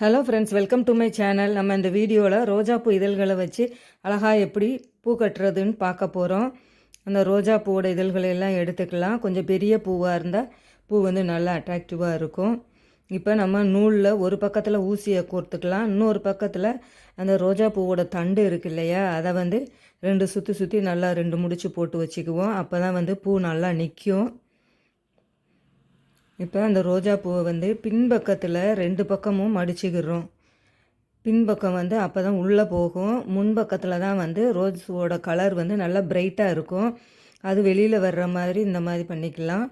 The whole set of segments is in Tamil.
Hello friends welcome to my channel நம்ம இந்த வீடியோவில் ரோஜாப்பூ இதழ்களை வச்சு அழகாக எப்படி பூ கட்டுறதுன்னு பார்க்க போகிறோம் அந்த ரோஜா பூவோட இதழ்களை எல்லாம் எடுத்துக்கலாம். கொஞ்சம் பெரிய பூவாக இருந்தால் பூ வந்து நல்லா அட்ராக்டிவாக இருக்கும். இப்போ நம்ம நூலில் ஒரு பக்கத்தில் ஊசியை கோர்த்துக்கலாம். இன்னொரு பக்கத்தில் அந்த ரோஜா பூவோட தண்டு இருக்கு இல்லையா? அதை வந்து ரெண்டு சுற்றி சுற்றி நல்லா ரெண்டு முடிச்சு போட்டு வச்சுக்குவோம். அப்போ தான் வந்து பூ நல்லா நிற்கும் இப்போ அந்த ரோஜா பூவை வந்து பின்பக்கத்தில் ரெண்டு பக்கமும் மடிச்சுக்கிறோம். பின்பக்கம் வந்து அப்போ தான் உள்ளே போகும். முன்பக்கத்தில் தான் வந்து ரோஸோட கலர் வந்து நல்லா பிரைட்டாக இருக்கும். அது வெளியில் வர்ற மாதிரி இந்த மாதிரி பண்ணிக்கலாம்.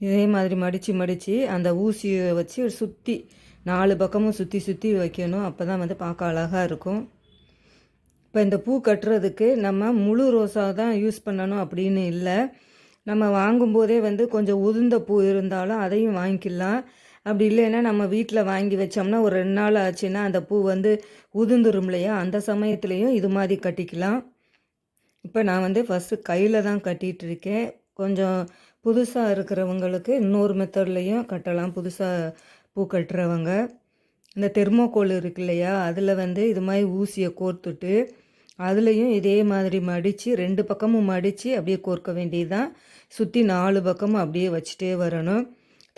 இதே மாதிரி மடித்து மடித்து அந்த ஊசியை வச்சு சுற்றி நாலு பக்கமும் சுற்றி சுற்றி வைக்கணும். அப்போ தான் வந்து பார்க்க அழகாக இருக்கும். இப்போ இந்த பூ கட்டுறதுக்கு நம்ம முழு ரோஸாக தான் யூஸ் பண்ணணும் அப்படின்னு இல்லை. நம்ம வாங்கும்போதே வந்து கொஞ்சம் உதிர்ந்த பூ இருந்தாலும் அதையும் வாங்கிக்கலாம். அப்படி இல்லைன்னா நம்ம வீட்டில் வாங்கி வச்சோம்னா ஒரு ரெண்டு நாள் ஆச்சுன்னா அந்த பூ வந்து உதிர்ந்துரும் இல்லையா? அந்த சமயத்துலேயும் இது மாதிரி கட்டிக்கலாம். இப்போ நான் வந்து ஃபஸ்ட்டு கையில் தான் கட்டிகிட்டு இருக்கேன். கொஞ்சம் புதுசாக இருக்கிறவங்களுக்கு இன்னொரு மெத்தட்லேயும் கட்டலாம். புதுசாக பூ கட்டுறவங்க. இந்த தெர்மோகோல் இருக்கு இல்லையா? அதில் வந்து இது மாதிரி ஊசியை கோர்த்துட்டு அதுலேயும் இதே மாதிரி மடித்து ரெண்டு பக்கமும் மடித்து அப்படியே கோர்க்க வேண்டியதுதான். சுற்றி நாலு பக்கமும் அப்படியே வச்சுட்டே வரணும்.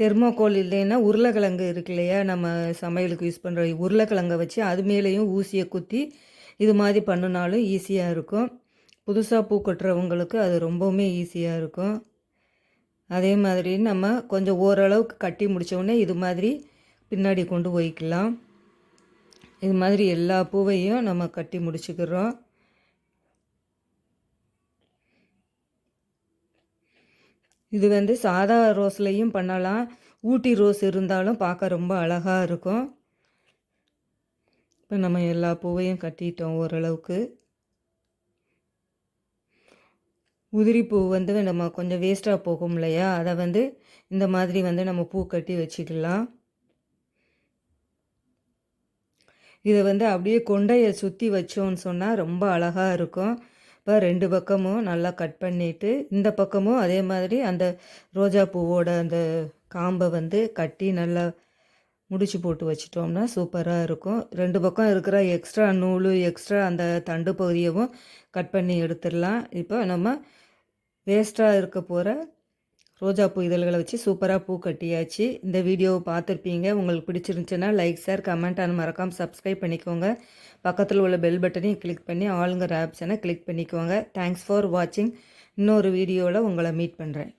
தெர்மோகோல் இல்லைன்னா உருளைக்கிழங்கு இருக்கு இல்லையா? நம்ம சமையலுக்கு யூஸ் பண்ணுற உருளைக்கிழங்கை வச்சு அது மேலேயும் ஊசியை குத்தி இது மாதிரி பண்ணினாலும் ஈஸியாக இருக்கும். புதுசாக பூ கட்டுறவங்களுக்கு அது ரொம்பவுமே ஈஸியாக இருக்கும். அதே மாதிரி நம்ம கொஞ்சம் ஓரளவுக்கு கட்டி முடித்தோடனே இது மாதிரி பின்னாடி கொண்டு போய்க்கலாம். இது மாதிரி எல்லா பூவையும் நம்ம கட்டி முடிச்சுக்கிறோம். இது வந்து சாதா ரோஸ்லேயும் பண்ணலாம். ஊட்டி ரோஸ் இருந்தாலும் பார்க்க ரொம்ப அழகாக இருக்கும். இப்போ நம்ம எல்லா பூவையும் கட்டிட்டோம் ஓரளவுக்கு. உதிரி பூ வந்து நம்ம கொஞ்சம் வேஸ்ட்டாக போகும் இல்லையா? அதை வந்து இந்த மாதிரி வந்து நம்ம பூ கட்டி வச்சுக்கலாம். இதை வந்து அப்படியே கொண்டையை சுற்றி வச்சோன்னு சொன்னால் ரொம்ப அழகாக இருக்கும். இப்போ ரெண்டு பக்கமும் நல்லா கட் பண்ணிவிட்டு இந்த பக்கமும் அதே மாதிரி அந்த ரோஜா பூவோட அந்த காம்பை வந்து கட்டி நல்லா முடிச்சு போட்டு வச்சிட்டோம்னா சூப்பராக இருக்கும். ரெண்டு பக்கம் இருக்கிற எக்ஸ்ட்ரா நூல் எக்ஸ்ட்ரா அந்த தண்டு பகுதியவும் கட் பண்ணி எடுத்துடலாம். இப்போ நம்ம வேஸ்ட்டாக இருக்க போகிற ரோஜா பூ இதழ்களை வச்சு சூப்பராக பூ கட்டியாச்சு. இந்த வீடியோவை பார்த்துருப்பீங்க. உங்களுக்கு பிடிச்சிருந்துச்சுன்னா லைக் ஷேர் கமெண்ட் அண்ட் மறக்காமல் சப்ஸ்கிரைப் பண்ணிக்கோங்க. பக்கத்தில் உள்ள பெல் பட்டனையும் கிளிக் பண்ணி ஆளுங்கிற ஆப்ஷனை கிளிக் பண்ணிக்கோங்க. தேங்க்ஸ் ஃபார் வாட்சிங் இன்னொரு வீடியோவில் உங்களை மீட் பண்ணுறேன்